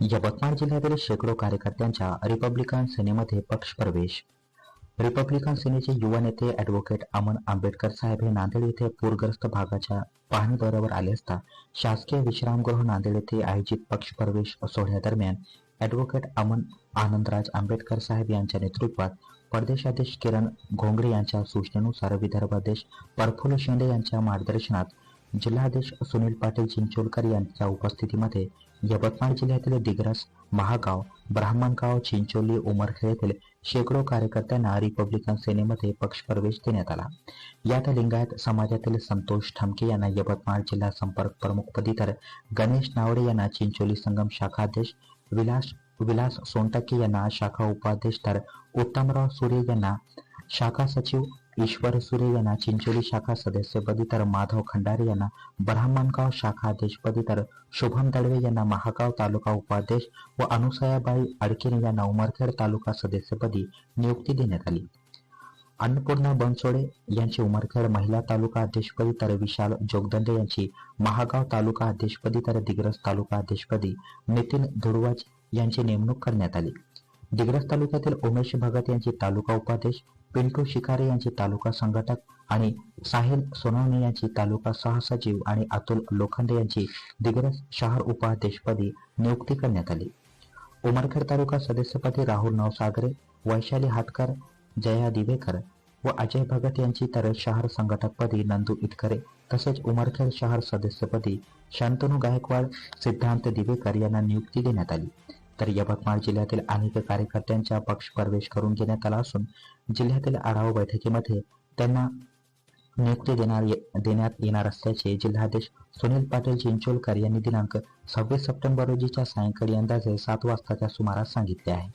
यवतमाळ जिल्ह्यातील शेकडो कार्यकर्त्यांच्या रिपब्लिकन सेनेमध्ये पक्षप्रवेश. रिपब्लिकन सेनेचे युवा नेते ॲडव्होकेट अमन आंबेडकर साहेब हे नांदेड येथे पूरग्रस्त भागाच्या पाहणी दौऱ्यावर आले असता शासकीय विश्रामगृह नांदेड येथे आयोजित पक्षप्रवेश सोहळ्यादरम्यान ॲडव्होकेट अमन आनंदराज आंबेडकर साहेब यांच्या नेतृत्वात प्रदेशाध्यक्ष किरण घोंगडे यांच्या सूचनेनुसार विदर्भाध्यक्ष प्रफुल्ल शेंडे यांच्या मार्गदर्शनात जिल्हाध्यक्ष सुनील पाटील चिंचोलकर यांच्या उपस्थितीमध्ये यवतमाळ जिल्ह्यातील दिग्रस महागाव ब्राह्मणगाव चिंचोली उमरखेड येथील शेकडो कार्यकर्त्यांना रिपब्लिकन सेनेमध्ये पक्षप्रवेश देण्यात आला. यात लिंगायत समाजातील संतोष ठमके यांना यवतमाळ जिल्हा संपर्क प्रमुखपदी तर गणेश नावडे यांना चिंचोली संगम शाखाध्यक्ष विलास विलास सोनटक्के यांना शाखा उपाध्यक्ष तर उत्तमराव सूर्य यांना शाखा सचिव ईश्वर सुरे यांना चिंचोली शाखा सदस्यपदी तर माधव खंडारे यांना ब्राह्मणगाव शाखा अध्यक्षपदी तर शुभम दळवे यांना महागाव तालुका उपाध्यक्ष व अनुसयाबाई अडकिने यांना उमरखेड तालुका सदस्यपदी नियुक्ती देण्यात आली. अन्नपूर्णा बनसोडे यांची उमरखेड महिला तालुका अध्यक्षपदी तर विशाल जोगदंडे यांची महागाव तालुका अध्यक्षपदी तर दिग्रस तालुका अध्यक्षपदी नितीन धुडवाज यांची नेमणूक करण्यात आली. दिग्रस तालुक्यातील उमेश भगत यांचे तालुका उपाध्यक्ष पिंटू शिकारे यांची तालुका संघटक आणि साहिल सोनवणे यांची तालुका सहसचिव आणि अतुल लोखंडे यांची दिग्रस शहर उपाध्यक्षपदी नियुक्ती करण्यात आली. उमरखेड तालुका सदस्यपदी राहुल नवसागरे वैशाली हाटकर जया दिवेकर व अजय भगत यांची तर शहर संघटकपदी नंदू इतकरे तसेच उमरखेड शहर सदस्यपदी शांतनू गायकवाड सिद्धांत दिवेकर यांना नियुक्ती देण्यात आली. तर यवतमाळ जिल्ह्यातील अनेक कार्यकर्त्यांचा पक्ष प्रवेश करून घेण्यात आला असून जिल्ह्यातील आढावा बैठकीमध्ये त्यांना नियुक्ती देणार देण्यात येणार असल्याचे जिल्हाध्यक्ष सुनील पाटील चिंचोलकर यांनी दिनांक सव्वीस सप्टेंबर रोजीच्या सायंकाळी अंदाजे सात वाजताच्या सुमारास सांगितले आहे.